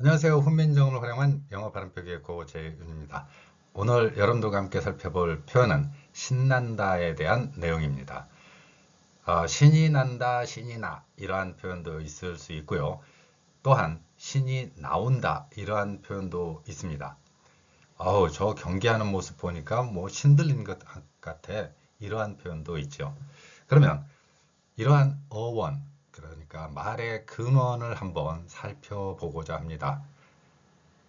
안녕하세요. 훈민정음을 활용한 영어 발음표기의 고재윤입니다. 오늘 여러분들과 함께 살펴볼 표현은 신난다에 대한 내용입니다. 어, 신이 난다, 신이 나 이러한 표현도 있을 수 있고요. 또한 신이 나온다 이러한 표현도 있습니다. 어우, 저 경기하는 모습 보니까 뭐 신들린 것 같아 이러한 표현도 있죠. 그러면 이러한 어원 그러니까 말의 근원을 한번 살펴보고자 합니다.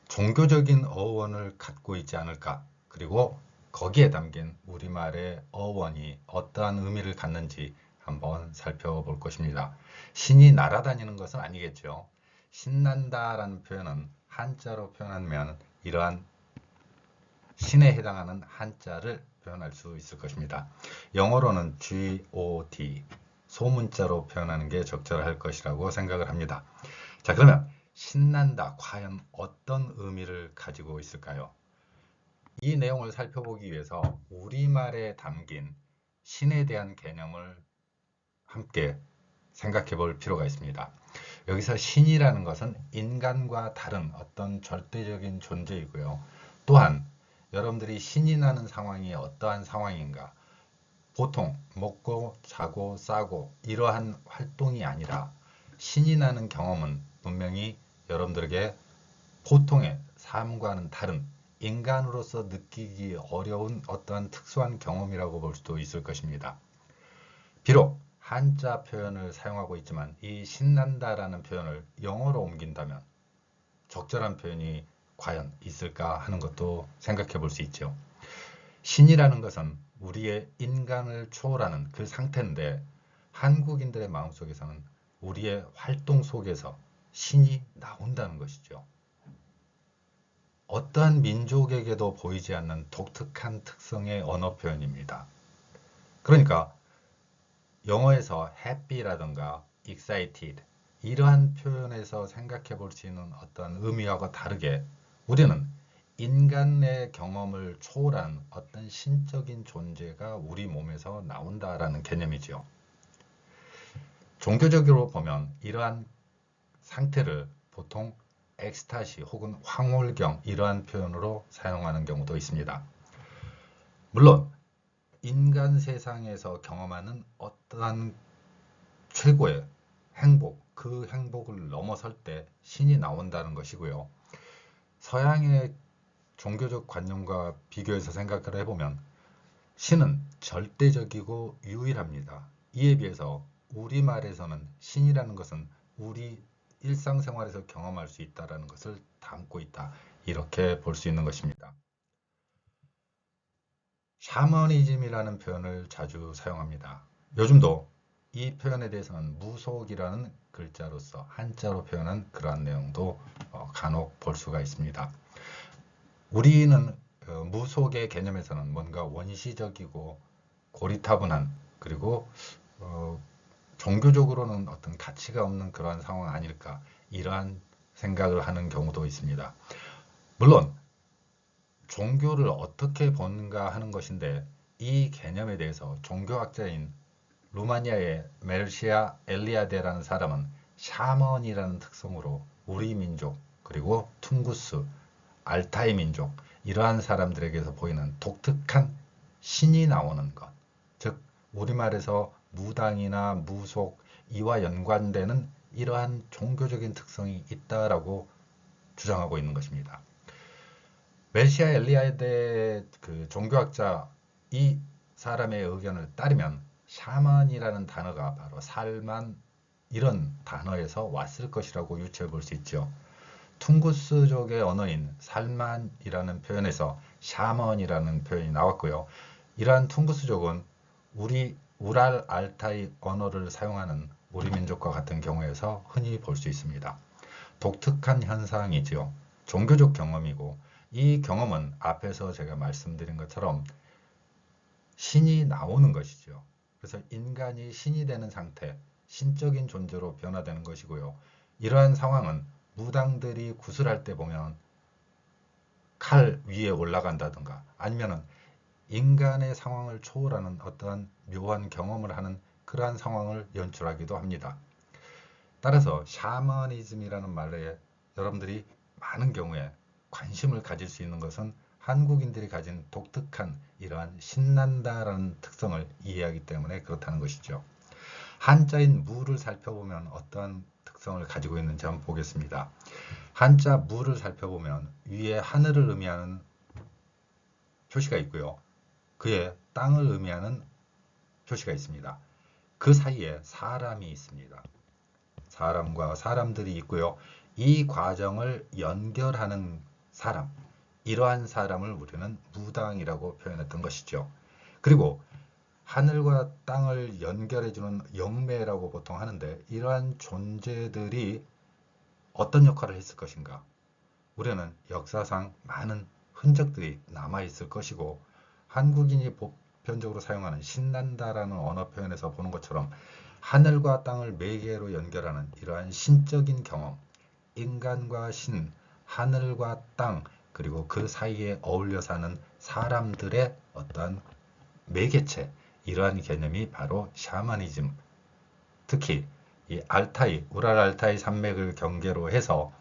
종교적인 어원을 갖고 있지 않을까? 그리고 거기에 담긴 우리말의 어원이 어떠한 의미를 갖는지 한번 살펴볼 것입니다. 신이 날아다니는 것은 아니겠죠. 신난다 라는 표현은 한자로 표현하면 이러한 신에 해당하는 한자를 표현할 수 있을 것입니다. 영어로는 G-O-D 소문자로 표현하는 게 적절할 것이라고 생각을 합니다. 자 그러면 신난다 과연 어떤 의미를 가지고 있을까요? 이 내용을 살펴보기 위해서 우리말에 담긴 신에 대한 개념을 함께 생각해 볼 필요가 있습니다. 여기서 신이라는 것은 인간과 다른 어떤 절대적인 존재이고요. 또한 여러분들이 신이 나는 상황이 어떠한 상황인가 보통 먹고 자고 싸고 이러한 활동이 아니라 신이 나는 경험은 분명히 여러분들에게 보통의 삶과는 다른 인간으로서 느끼기 어려운 어떠한 특수한 경험이라고 볼 수도 있을 것입니다. 비록 한자 표현을 사용하고 있지만 이 신난다라는 표현을 영어로 옮긴다면 적절한 표현이 과연 있을까 하는 것도 생각해 볼 수 있죠. 신이라는 것은 우리의 인간을 초월하는 그 상태인데 한국인들의 마음속에서는 우리의 활동 속에서 신이 나온다는 것이죠. 어떠한 민족에게도 보이지 않는 독특한 특성의 언어 표현입니다. 그러니까 영어에서 happy라든가 excited 이러한 표현에서 생각해 볼 수 있는 어떤 의미와 다르게 우리는 인간의 경험을 초월한 어떤 신적인 존재가 우리 몸에서 나온다라는 개념이죠. 종교적으로 보면 이러한 상태를 보통 엑스타시 혹은 황홀경 이러한 표현으로 사용하는 경우도 있습니다. 물론 인간 세상에서 경험하는 어떠한 최고의 행복, 그 행복을 넘어설 때 신이 나온다는 것이고요. 서양의 종교적 관념과 비교해서 생각을 해보면 신은 절대적이고 유일합니다. 이에 비해서 우리말에서는 신이라는 것은 우리 일상생활에서 경험할 수 있다는 것을 담고 있다. 이렇게 볼 수 있는 것입니다. 샤머니즘이라는 표현을 자주 사용합니다. 요즘도 이 표현에 대해서는 무속이라는 글자로서 한자로 표현한 그러한 내용도 어, 간혹 볼 수가 있습니다. 우리는 어, 무속의 개념에서는 뭔가 원시적이고 고리타분한 그리고 어, 종교적으로는 어떤 가치가 없는 그러한 상황 아닐까 이러한 생각을 하는 경우도 있습니다. 물론 종교를 어떻게 보는가 하는 것인데 이 개념에 대해서 종교학자인 루마니아의 멜시아 엘리아데라는 사람은 샤먼이라는 특성으로 우리 민족 그리고 퉁구스 알타이 민족 이러한 사람들에게서 보이는 독특한 신이 나오는 것, 즉 우리말에서 무당이나 무속 이와 연관되는 이러한 종교적인 특성이 있다라고 주장하고 있는 것입니다. 멜시아 엘리아데 그 종교학자 이 사람의 의견을 따르면 샤먼이라는 단어가 바로 살만 이런 단어에서 왔을 것이라고 유추해 볼 수 있죠. 퉁구스족의 언어인 살만이라는 표현에서 샤먼이라는 표현이 나왔고요. 이러한 퉁구스족은 우리 우랄 알타이 언어를 사용하는 우리 민족과 같은 경우에서 흔히 볼 수 있습니다. 독특한 현상이지요. 종교적 경험이고 이 경험은 앞에서 제가 말씀드린 것처럼 신이 나오는 것이죠. 그래서 인간이 신이 되는 상태, 신적인 존재로 변화되는 것이고요. 이러한 상황은 무당들이 구슬할 때 보면 칼 위에 올라간다든가 아니면은 인간의 상황을 초월하는 어떠한 묘한 경험을 하는 그러한 상황을 연출하기도 합니다. 따라서 샤머니즘이라는 말에 여러분들이 많은 경우에 관심을 가질 수 있는 것은 한국인들이 가진 독특한 이러한 신난다라는 특성을 이해하기 때문에 그렇다는 것이죠. 한자인 무를 살펴보면 어떠한 특성을 가지고 있는지 한번 보겠습니다. 한자 무를 살펴보면 위에 하늘을 의미하는 표시가 있고요. 그에 땅을 의미하는 표시가 있습니다. 그 사이에 사람이 있습니다. 사람과 사람들이 있고요. 이 과정을 연결하는 사람, 이러한 사람을 우리는 무당이라고 표현했던 것이죠. 그리고 하늘과 땅을 연결해주는 영매라고 보통 하는데 이러한 존재들이 어떤 역할을 했을 것인가? 우리는 역사상 많은 흔적들이 남아있을 것이고 한국인이 보편적으로 사용하는 신난다라는 언어 표현에서 보는 것처럼 하늘과 땅을 매개로 연결하는 이러한 신적인 경험, 인간과 신, 하늘과 땅, 그리고 그 사이에 어울려 사는 사람들의 어떤 매개체, 이러한 개념이 바로 샤머니즘, 특히 이 알타이, 우랄 알타이 산맥을 경계로 해서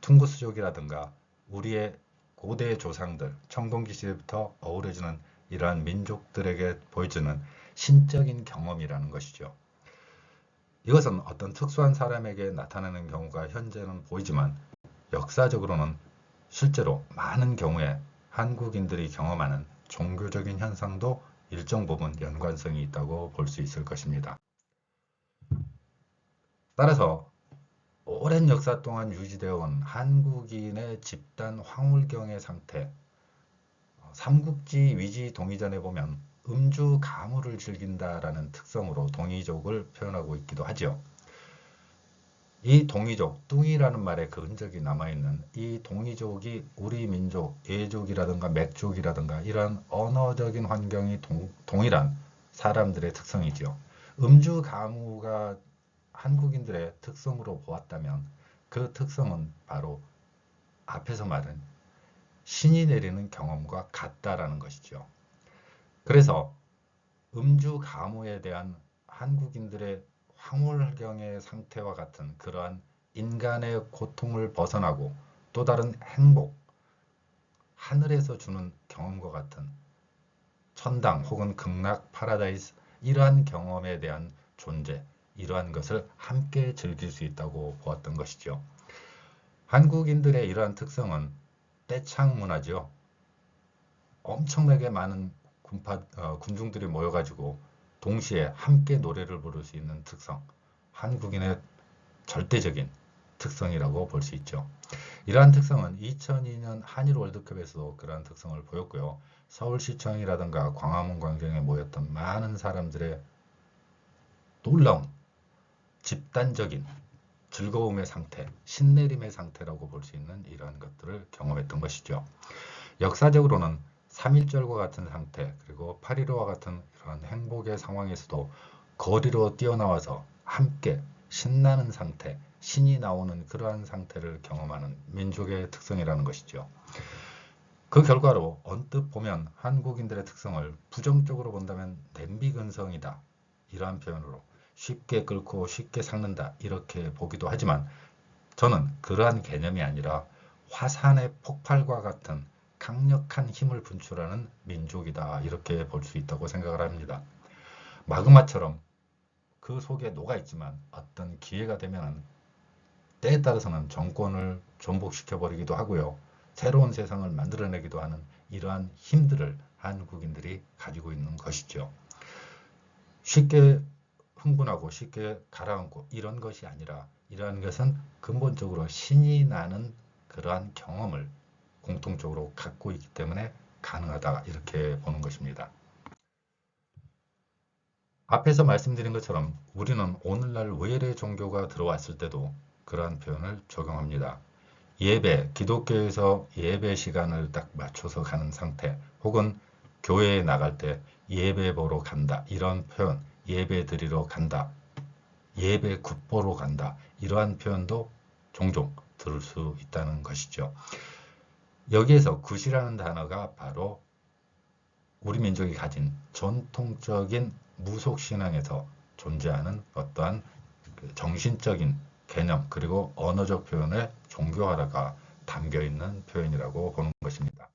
퉁구스족이라든가 우리의 고대 조상들, 청동기 시대부터 어우러지는 이러한 민족들에게 보여주는 신적인 경험이라는 것이죠. 이것은 어떤 특수한 사람에게 나타나는 경우가 현재는 보이지만 역사적으로는 실제로 많은 경우에 한국인들이 경험하는 종교적인 현상도 일정 부분 연관성이 있다고 볼 수 있을 것입니다. 따라서 오랜 역사 동안 유지되어 온 한국인의 집단 황홀경의 상태 삼국지 위지 동의전에 보면 음주 가무를 즐긴다라는 특성으로 동이족을 표현하고 있기도 하죠. 이 동이족, 뚱이라는 말에 그 흔적이 남아있는 이 동이족이 우리 민족, 예족이라든가 맥족이라든가 이런 언어적인 환경이 동, 동일한 사람들의 특성이지요. 음주 가무가 한국인들의 특성으로 보았다면 그 특성은 바로 앞에서 말한 신이 내리는 경험과 같다라는 것이죠. 그래서 음주 가무에 대한 한국인들의 황홀경의 상태와 같은 그러한 인간의 고통을 벗어나고 또 다른 행복, 하늘에서 주는 경험과 같은 천당 혹은 극락 파라다이스 이러한 경험에 대한 존재, 이러한 것을 함께 즐길 수 있다고 보았던 것이죠. 한국인들의 이러한 특성은 떼창 문화죠. 엄청나게 많은 군파, 어, 군중들이 모여가지고 동시에 함께 노래를 부를 수 있는 특성, 한국인의 절대적인 특성이라고 볼 수 있죠. 이러한 특성은 2002년 한일 월드컵에서도 그러한 특성을 보였고요. 서울시청이라든가 광화문 광장에 모였던 많은 사람들의 놀라운 집단적인 즐거움의 상태, 신내림의 상태라고 볼 수 있는 이러한 것들을 경험했던 것이죠. 역사적으로는 3.1절과 같은 상태 그리고 8.15와 같은 그런 행복의 상황에서도 거리로 뛰어나와서 함께 신나는 상태, 신이 나오는 그러한 상태를 경험하는 민족의 특성이라는 것이죠. 그 결과로 언뜻 보면 한국인들의 특성을 부정적으로 본다면 냄비 근성이다. 이러한 표현으로 쉽게 끓고 쉽게 삭는다. 이렇게 보기도 하지만 저는 그러한 개념이 아니라 화산의 폭발과 같은 강력한 힘을 분출하는 민족이다 이렇게 볼 수 있다고 생각을 합니다. 마그마처럼 그 속에 녹아 있지만 어떤 기회가 되면 때에 따라서는 정권을 전복시켜 버리기도 하고요. 새로운 세상을 만들어내기도 하는 이러한 힘들을 한국인들이 가지고 있는 것이죠. 쉽게 흥분하고 쉽게 가라앉고 이런 것이 아니라 이러한 것은 근본적으로 신이 나는 그러한 경험을 공통적으로 갖고 있기 때문에 가능하다 이렇게 보는 것입니다. 앞에서 말씀드린 것처럼 우리는 오늘날 외래 종교가 들어왔을 때도 그러한 표현을 적용합니다. 예배, 기독교에서 예배 시간을 딱 맞춰서 가는 상태 혹은 교회에 나갈 때 예배 보러 간다 이런 표현 예배 드리러 간다 예배 굿보러 간다 이러한 표현도 종종 들을 수 있다는 것이죠. 여기에서 굿이라는 단어가 바로 우리 민족이 가진 전통적인 무속신앙에서 존재하는 어떠한 그 정신적인 개념 그리고 언어적 표현의 종교화가 담겨 있는 표현이라고 보는 것입니다.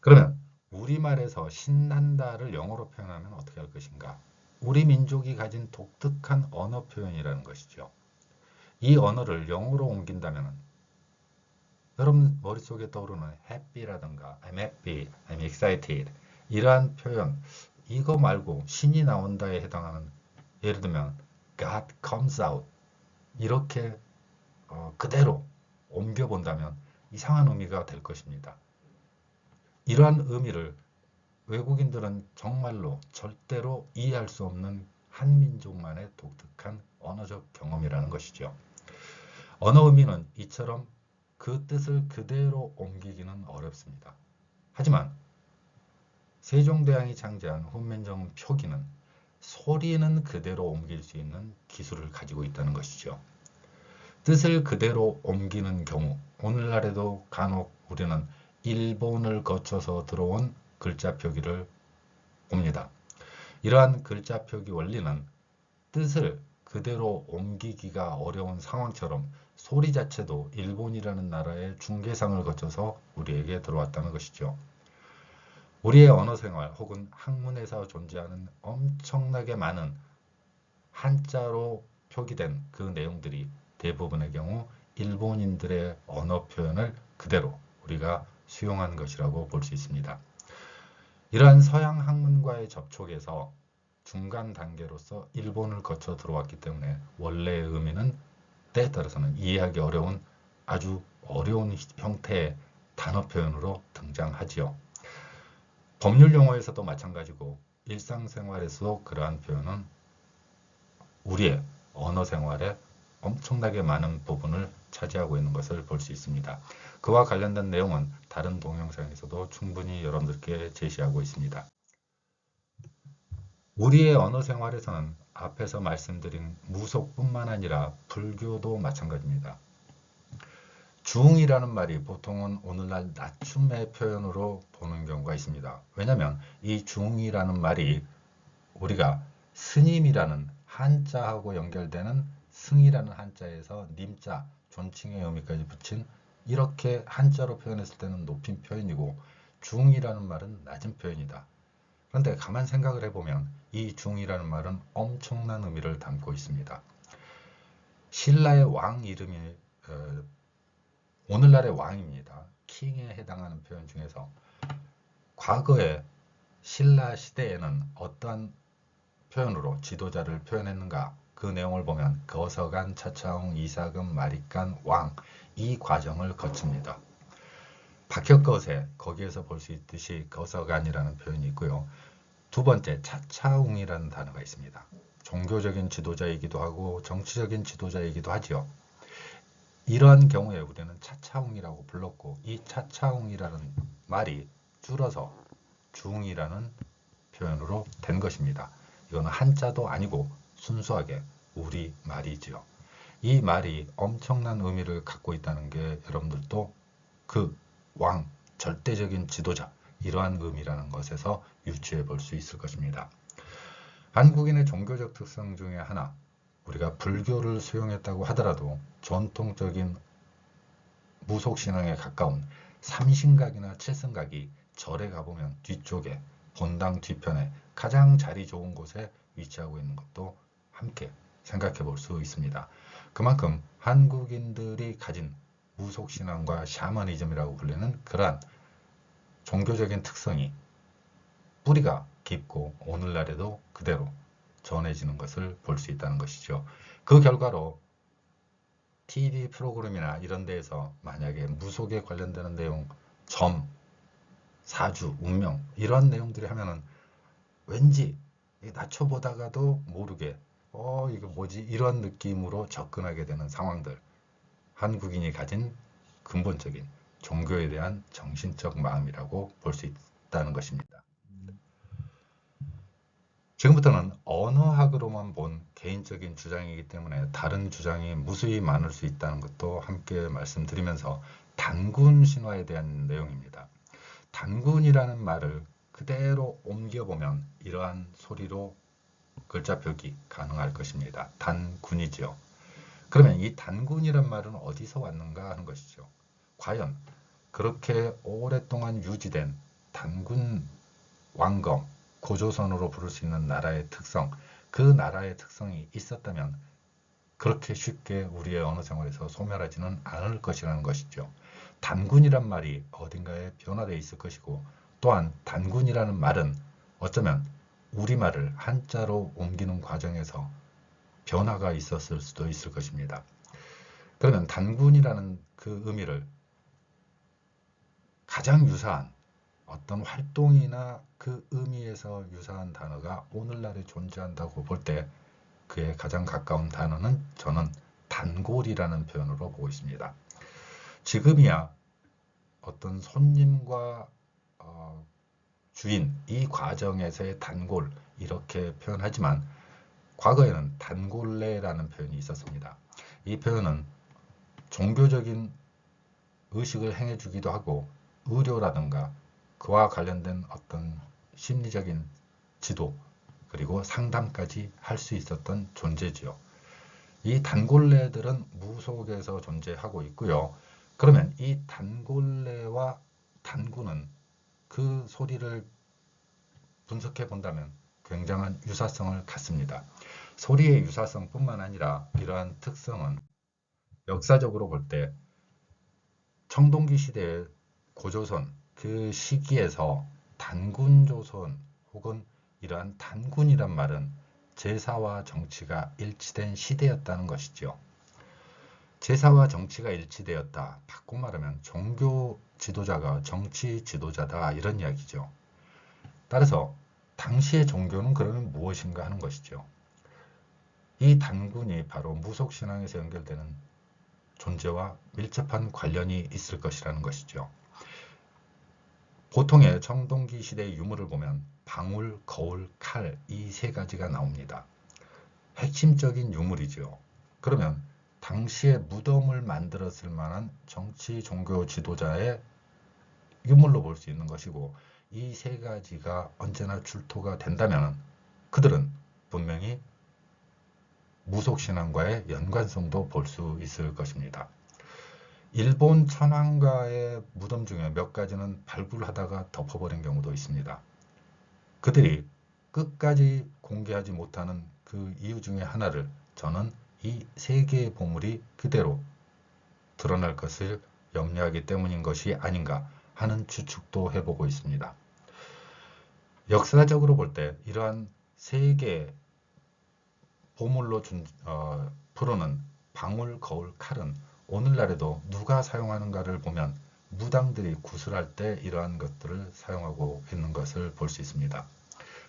그러면 우리말에서 신난다를 영어로 표현하면 어떻게 할 것인가? 우리 민족이 가진 독특한 언어 표현이라는 것이죠. 이 언어를 영어로 옮긴다면 여러분 머릿속에 떠오르는 happy라든가 I'm happy, I'm excited 이러한 표현 이거 말고 신이 나온다에 해당하는 예를 들면 God comes out 이렇게 어, 그대로 옮겨 본다면 이상한 의미가 될 것입니다. 이러한 의미를 외국인들은 정말로 절대로 이해할 수 없는 한 민족만의 독특한 언어적 경험이라는 것이죠. 언어 의미는 이처럼 그 뜻을 그대로 옮기기는 어렵습니다. 하지만 세종대왕이 창제한 훈민정 표기는 소리는 그대로 옮길 수 있는 기술을 가지고 있다는 것이죠. 뜻을 그대로 옮기는 경우 오늘날에도 간혹 우리는 일본을 거쳐서 들어온 글자 표기를 봅니다. 이러한 글자 표기 원리는 뜻을 그대로 옮기기가 어려운 상황처럼 소리 자체도 일본이라는 나라의 중개상을 거쳐서 우리에게 들어왔다는 것이죠. 우리의 언어 생활 혹은 학문에서 존재하는 엄청나게 많은 한자로 표기된 그 내용들이 대부분의 경우 일본인들의 언어 표현을 그대로 우리가 수용한 것이라고 볼 수 있습니다. 이러한 서양 학문과의 접촉에서 중간 단계로서 일본을 거쳐 들어왔기 때문에 원래의 의미는 때에 따라서는 이해하기 어려운 아주 어려운 형태의 단어 표현으로 등장하지요. 법률 용어에서도 마찬가지고 일상생활에서도 그러한 표현은 우리의 언어 생활에 엄청나게 많은 부분을 차지하고 있는 것을 볼 수 있습니다. 그와 관련된 내용은 다른 동영상에서도 충분히 여러분들께 제시하고 있습니다. 우리의 언어 생활에서는 앞에서 말씀드린 무속뿐만 아니라 불교도 마찬가지입니다. 중이라는 말이 보통은 오늘날 낮춤의 표현으로 보는 경우가 있습니다. 왜냐하면 이 중이라는 말이 우리가 스님이라는 한자하고 연결되는 승이라는 한자에서 님자 존칭의 의미까지 붙인 이렇게 한자로 표현했을 때는 높인 표현이고 중이라는 말은 낮은 표현이다. 그런데 가만 생각을 해보면 이 중이라는 말은 엄청난 의미를 담고 있습니다. 신라의 왕 이름이 어, 오늘날의 왕입니다. 킹에 해당하는 표현 중에서 과거에 신라 시대에는 어떠한 표현으로 지도자를 표현했는가 그 내용을 보면 거서간, 차차웅, 이사금, 마리간, 왕 이 과정을 거칩니다. 박혁거세 거기에서 볼 수 있듯이 거서간이라는 표현이 있고요. 두 번째 차차웅이라는 단어가 있습니다. 종교적인 지도자이기도 하고 정치적인 지도자이기도 하지요. 이러한 경우에 우리는 차차웅이라고 불렀고 이 차차웅이라는 말이 줄어서 중이라는 표현으로 된 것입니다. 이거는 한자도 아니고 순수하게 우리 말이지요. 이 말이 엄청난 의미를 갖고 있다는 게 여러분들도 그 왕, 절대적인 지도자 이러한 의미라는 것에서 유추해 볼 수 있을 것입니다. 한국인의 종교적 특성 중에 하나 우리가 불교를 수용했다고 하더라도 전통적인 무속신앙에 가까운 삼신각이나 칠성각이 절에 가보면 뒤쪽에 본당 뒤편에 가장 자리 좋은 곳에 위치하고 있는 것도 함께 생각해 볼 수 있습니다. 그만큼 한국인들이 가진 무속신앙과 샤머니즘이라고 불리는 그러한 종교적인 특성이 뿌리가 깊고 오늘날에도 그대로 전해지는 것을 볼 수 있다는 것이죠. 그 결과로 TV 프로그램이나 이런 데에서 만약에 무속에 관련되는 내용, 점, 사주, 운명 이런 내용들이 하면은 왠지 낮춰보다가도 모르게 어 이거 뭐지 이런 느낌으로 접근하게 되는 상황들 한국인이 가진 근본적인 종교에 대한 정신적 마음이라고 볼 수 있다는 것입니다. 지금부터는 언어학으로만 본 개인적인 주장이기 때문에 다른 주장이 무수히 많을 수 있다는 것도 함께 말씀드리면서 단군 신화에 대한 내용입니다. 단군이라는 말을 그대로 옮겨보면 이러한 소리로 글자 표기 가능할 것입니다. 단군이지요. 그러면 이 단군이란 말은 어디서 왔는가 하는 것이죠. 과연 그렇게 오랫동안 유지된 단군 왕검, 고조선으로 부를 수 있는 나라의 특성, 그 나라의 특성이 있었다면 그렇게 쉽게 우리의 언어 생활에서 소멸하지는 않을 것이라는 것이죠. 단군이란 말이 어딘가에 변화되어 있을 것이고 또한 단군이라는 말은 어쩌면 우리말을 한자로 옮기는 과정에서 변화가 있었을 수도 있을 것입니다. 그러면 단군이라는 그 의미를 가장 유사한 어떤 활동이나 그 의미에서 유사한 단어가 오늘날에 존재한다고 볼 때 그에 가장 가까운 단어는 저는 단골이라는 표현으로 보고 있습니다. 지금이야 어떤 손님과 어, 주인 이 과정에서의 단골 이렇게 표현하지만 과거에는 단골레라는 표현이 있었습니다. 이 표현은 종교적인 의식을 행해주기도 하고 의료라든가 그와 관련된 어떤 심리적인 지도 그리고 상담까지 할 수 있었던 존재지요. 이 단골레들은 무속에서 존재하고 있고요. 그러면 이 단골레와 단군은 그 소리를 분석해 본다면 굉장한 유사성을 갖습니다. 소리의 유사성뿐만 아니라 이러한 특성은 역사적으로 볼 때 청동기 시대의 고조선 그 시기에서 단군조선 혹은 이러한 단군이란 말은 제사와 정치가 일치된 시대였다는 것이죠. 제사와 정치가 일치되었다. 바꿔 말하면 종교 지도자가 정치 지도자다 이런 이야기죠. 따라서 당시의 종교는 그러면 무엇인가 하는 것이죠. 이 단군이 바로 무속신앙에서 연결되는 존재와 밀접한 관련이 있을 것이라는 것이죠. 보통의 청동기 시대의 유물을 보면 방울, 거울, 칼 이 세 가지가 나옵니다. 핵심적인 유물이죠. 그러면 당시에 무덤을 만들었을 만한 정치 종교 지도자의 유물로 볼 수 있는 것이고 이 세 가지가 언제나 출토가 된다면 그들은 분명히 무속신앙과의 연관성도 볼 수 있을 것입니다. 일본 천황가의 무덤 중에 몇 가지는 발굴하다가 덮어버린 경우도 있습니다. 그들이 끝까지 공개하지 못하는 그 이유 중에 하나를 저는 이 세 개의 보물이 그대로 드러날 것을 염려하기 때문인 것이 아닌가 하는 추측도 해보고 있습니다. 역사적으로 볼 때 이러한 세 개의 보물로 준, 어, 풀어는 방울, 거울, 칼은 오늘날에도 누가 사용하는가를 보면 무당들이 구슬할 때 이러한 것들을 사용하고 있는 것을 볼 수 있습니다.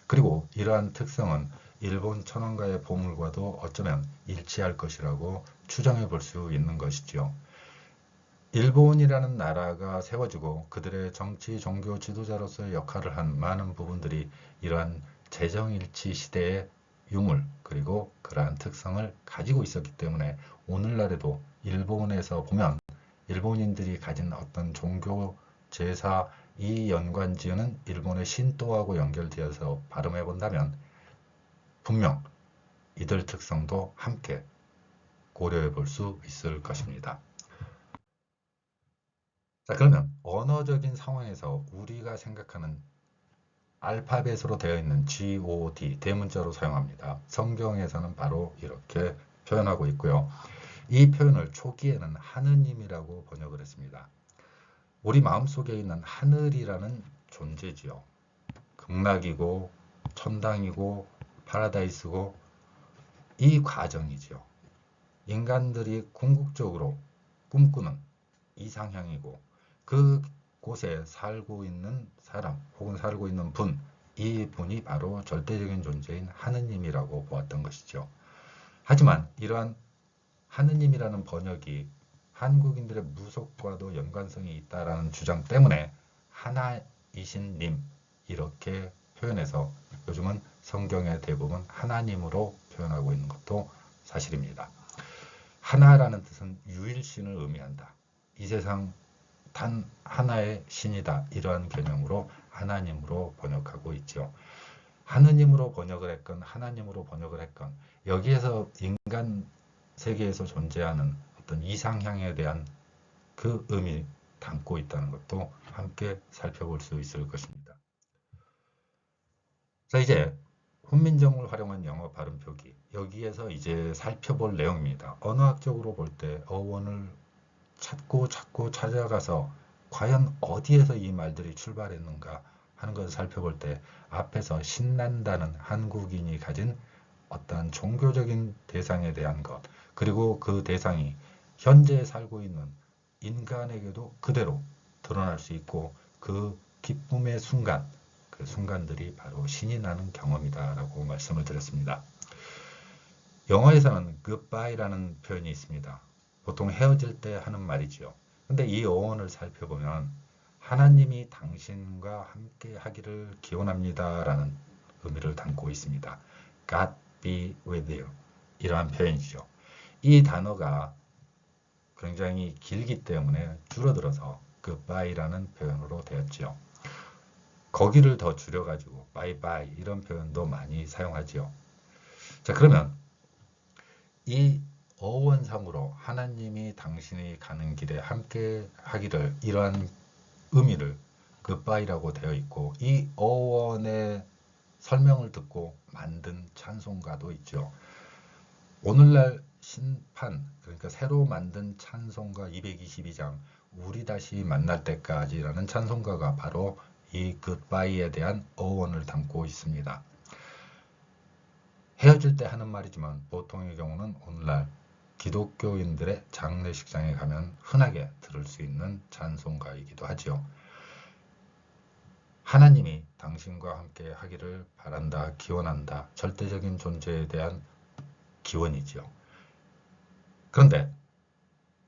그리고 이러한 특성은 일본 천원가의 보물과도 어쩌면 일치할 것이라고 추정해 볼 수 있는 것이지요. 일본이라는 나라가 세워지고 그들의 정치, 종교 지도자로서의 역할을 한 많은 부분들이 이러한 재정일치 시대의 유물 그리고 그러한 특성을 가지고 있었기 때문에 오늘날에도 일본에서 보면 일본인들이 가진 어떤 종교 제사 이 연관지어는 일본의 신도하고 연결되어서 발음해 본다면 분명 이들 특성도 함께 고려해 볼 수 있을 것입니다. 자 그러면 언어적인 상황에서 우리가 생각하는 알파벳으로 되어 있는 God 대문자로 사용합니다. 성경에서는 바로 이렇게 표현하고 있고요. 이 표현을 초기에는 하느님이라고 번역을 했습니다. 우리 마음속에 있는 하늘이라는 존재지요. 극락이고 천당이고 파라다이스고 이 과정이지요. 인간들이 궁극적으로 꿈꾸는 이상향이고 그 곳에 살고 있는 사람 혹은 살고 있는 분, 이 분이 바로 절대적인 존재인 하느님이라고 보았던 것이죠. 하지만 이러한 하느님이라는 번역이 한국인들의 무속과도 연관성이 있다라는 주장 때문에 하나이신 님 이렇게 표현해서 요즘은 성경의 대부분 하나님으로 표현하고 있는 것도 사실입니다. 하나라는 뜻은 유일신을 의미한다. 이 세상 단 하나의 신이다. 이러한 개념으로 하나님으로 번역하고 있죠. 하느님으로 번역을 했건 하나님으로 번역을 했건 여기에서 인간 세계에서 존재하는 어떤 이상향에 대한 그 의미 담고 있다는 것도 함께 살펴볼 수 있을 것입니다. 자 이제 훈민정음을 활용한 영어 발음 표기 여기에서 이제 살펴볼 내용입니다. 언어학적으로 볼 때 어원을 찾고 찾고 찾아가서 과연 어디에서 이 말들이 출발했는가 하는 것을 살펴볼 때 앞에서 신난다는 한국인이 가진 어떠한 종교적인 대상에 대한 것 그리고 그 대상이 현재 살고 있는 인간에게도 그대로 드러날 수 있고 그 기쁨의 순간 그 순간들이 바로 신이 나는 경험이다라고 말씀을 드렸습니다. 영어에서는 goodbye라는 표현이 있습니다. 보통 헤어질 때 하는 말이죠. 근데 이 어원을 살펴보면 하나님이 당신과 함께 하기를 기원합니다라는 의미를 담고 있습니다. God be with you 이러한 표현이죠. 이 단어가 굉장히 길기 때문에 줄어들어서 goodbye라는 표현으로 되었지요. 거기를 더 줄여가지고 bye 이런 표현도 많이 사용하지요. 자 그러면 이 어원상으로 하나님이 당신이 가는 길에 함께 하기를 이러한 의미를 goodbye라고 되어 있고 이 어원의 설명을 듣고 만든 찬송가도 있죠. 오늘날 신판 그러니까 새로 만든 찬송가 222장 우리 다시 만날 때까지라는 찬송가가 바로 이 goodbye에 대한 어원을 담고 있습니다. 헤어질 때 하는 말이지만 보통의 경우는 오늘날 기독교인들의 장례식장에 가면 흔하게 들을 수 있는 찬송가이기도 하지요. 하나님이 당신과 함께 하기를 바란다, 기원한다. 절대적인 존재에 대한 기원이지요. 그런데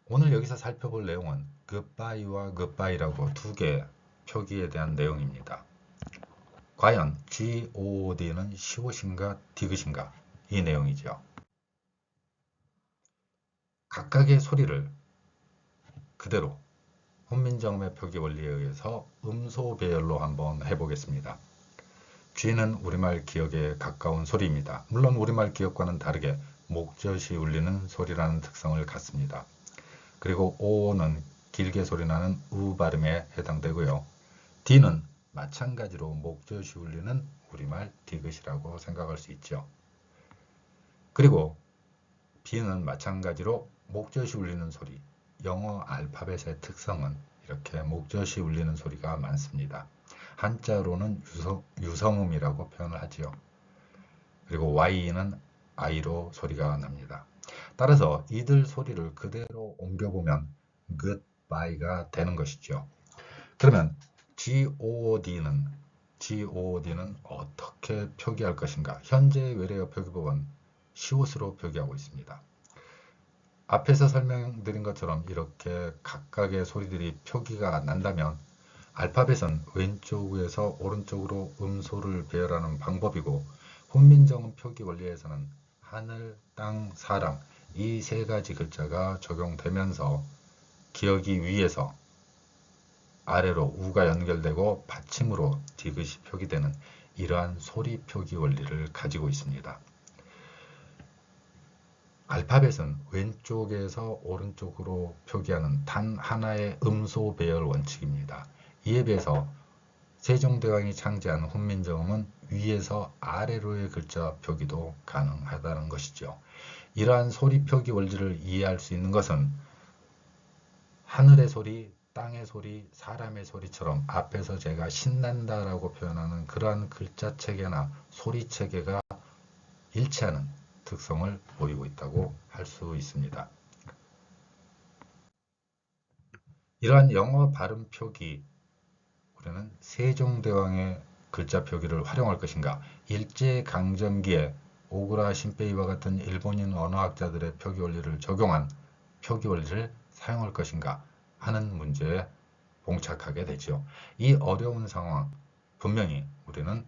오늘 여기서 살펴볼 내용은 goodbye와 goodbye라고 두개 표기에 대한 내용입니다. 과연 god는 시옷인가 디귿인가 이 내용이죠. 각각의 소리를 그대로 혼민정음의 표기 원리에 의해서 음소 배열로 한번 해보겠습니다. G는 우리말 기억에 가까운 소리입니다. 물론 우리말 기억과는 다르게 목젖이 울리는 소리라는 특성을 갖습니다. 그리고 O는 길게 소리나는 우 발음에 해당되고요. D는 마찬가지로 목젖이 울리는 우리말 디귿이라고 생각할 수 있죠. 그리고 B는 마찬가지로 목젖이 울리는 소리, 영어 알파벳의 특성은 이렇게 목젖이 울리는 소리가 많습니다. 한자로는 유성, 유성음이라고 표현을 하지요. 그리고 Y는 I로 소리가 납니다. 따라서 이들 소리를 그대로 옮겨보면 goodbye가 되는 것이죠. 그러면 god는 god는 어떻게 표기할 것인가? 현재 외래어 표기법은 시옷으로 표기하고 있습니다. 앞에서 설명드린 것처럼 이렇게 각각의 소리들이 표기가 난다면 알파벳은 왼쪽에서 오른쪽으로 음소를 배열하는 방법이고 훈민정음 표기 원리에서는 하늘, 땅, 사람 이세 가지 글자가 적용되면서 기억이 위에서 아래로 우가 연결되고 받침으로 디귿이 표기되는 이러한 소리 표기 원리를 가지고 있습니다. 알파벳은 왼쪽에서 오른쪽으로 표기하는 단 하나의 음소 배열 원칙입니다. 이에 비해서 세종대왕이 창제한 훈민정음은 위에서 아래로의 글자 표기도 가능하다는 것이죠. 이러한 소리 표기 원리를 이해할 수 있는 것은 하늘의 소리, 땅의 소리, 사람의 소리처럼 앞에서 제가 신난다라고 표현하는 그러한 글자 체계나 소리 체계가 일치하는 특성을 보이고 있다고 할 수 있습니다. 이러한 영어 발음 표기 우리는 세종대왕의 글자 표기를 활용할 것인가 일제강점기에 오그라 신페이와 같은 일본인 언어학자들의 표기 원리를 적용한 표기 원리를 사용할 것인가 하는 문제에 봉착하게 되죠. 이 어려운 상황 분명히 우리는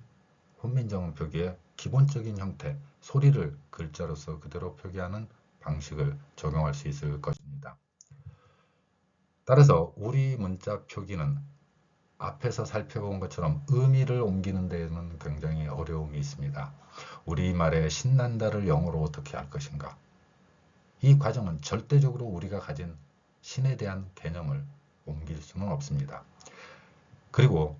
훈민정음 표기의 기본적인 형태, 소리를 글자로서 그대로 표기하는 방식을 적용할 수 있을 것입니다. 따라서 우리 문자 표기는 앞에서 살펴본 것처럼 의미를 옮기는 데에는 굉장히 어려움이 있습니다. 우리말에 신난다를 영어로 어떻게 할 것인가? 이 과정은 절대적으로 우리가 가진 신에 대한 개념을 옮길 수는 없습니다. 그리고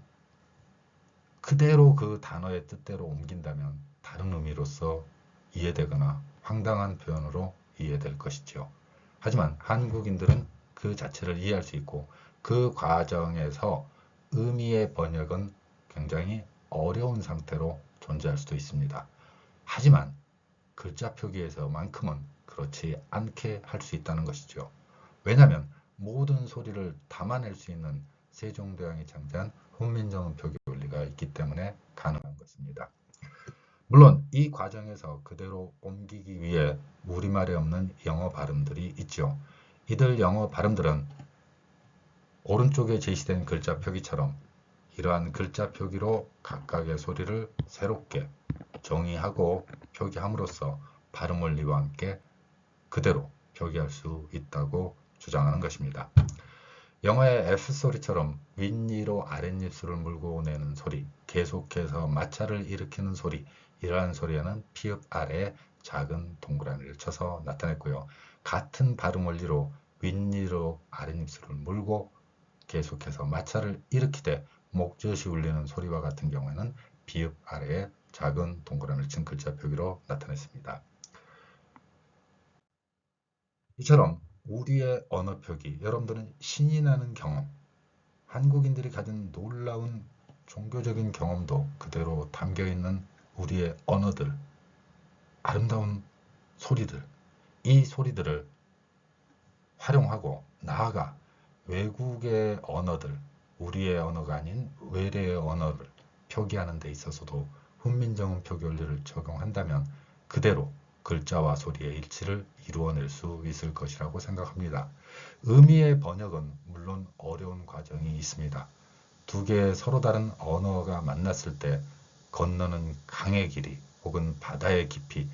그대로 그 단어의 뜻대로 옮긴다면 다른 의미로서 이해되거나 황당한 표현으로 이해될 것이죠. 하지만 한국인들은 그 자체를 이해할 수 있고 그 과정에서 의미의 번역은 굉장히 어려운 상태로 존재할 수도 있습니다. 하지만 글자 표기에서만큼은 그렇지 않게 할 수 있다는 것이죠. 왜냐하면 모든 소리를 담아낼 수 있는 세종대왕이 창제한 훈민정음 표기 원리가 있기 때문에 가능한 것입니다. 물론 이 과정에서 그대로 옮기기 위해 우리말에 없는 영어 발음들이 있죠. 이들 영어 발음들은 오른쪽에 제시된 글자 표기처럼 이러한 글자 표기로 각각의 소리를 새롭게 정의하고 표기함으로써 발음 원리와 함께 그대로 표기할 수 있다고 주장하는 것입니다. 영어의 F소리처럼 윗니로 아랫입술을 물고 내는 소리, 계속해서 마찰을 일으키는 소리, 이러한 소리에는 피읍 아래에 작은 동그라미를 쳐서 나타냈고요. 같은 발음 원리로 윗니로 아랫입술을 물고 계속해서 마찰을 일으키되 목젖이 울리는 소리와 같은 경우에는 비읍 아래에 작은 동그라미를 친 글자 표기로 나타냈습니다. 이처럼 우리의 언어 표기, 여러분들은 신이 나는 경험, 한국인들이 가진 놀라운 종교적인 경험도 그대로 담겨 있는 우리의 언어들, 아름다운 소리들, 이 소리들을 활용하고 나아가 외국의 언어들, 우리의 언어가 아닌 외래의 언어를 표기하는 데 있어서도 훈민정음 표기 원리를 적용한다면 그대로 글자와 소리의 일치를 이루어낼 수 있을 것이라고 생각합니다. 의미의 번역은 물론 어려운 과정이 있습니다. 두 개의 서로 다른 언어가 만났을 때 건너는 강의 길이 혹은 바다의 깊이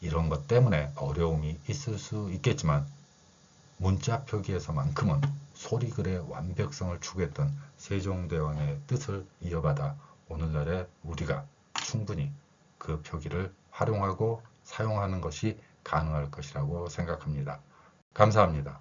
이런 것 때문에 어려움이 있을 수 있겠지만 문자 표기에서만큼은 소리글의 완벽성을 추구했던 세종대왕의 뜻을 이어받아 오늘날의 우리가 충분히 그 표기를 활용하고 사용하는 것이 가능할 것이라고 생각합니다. 감사합니다.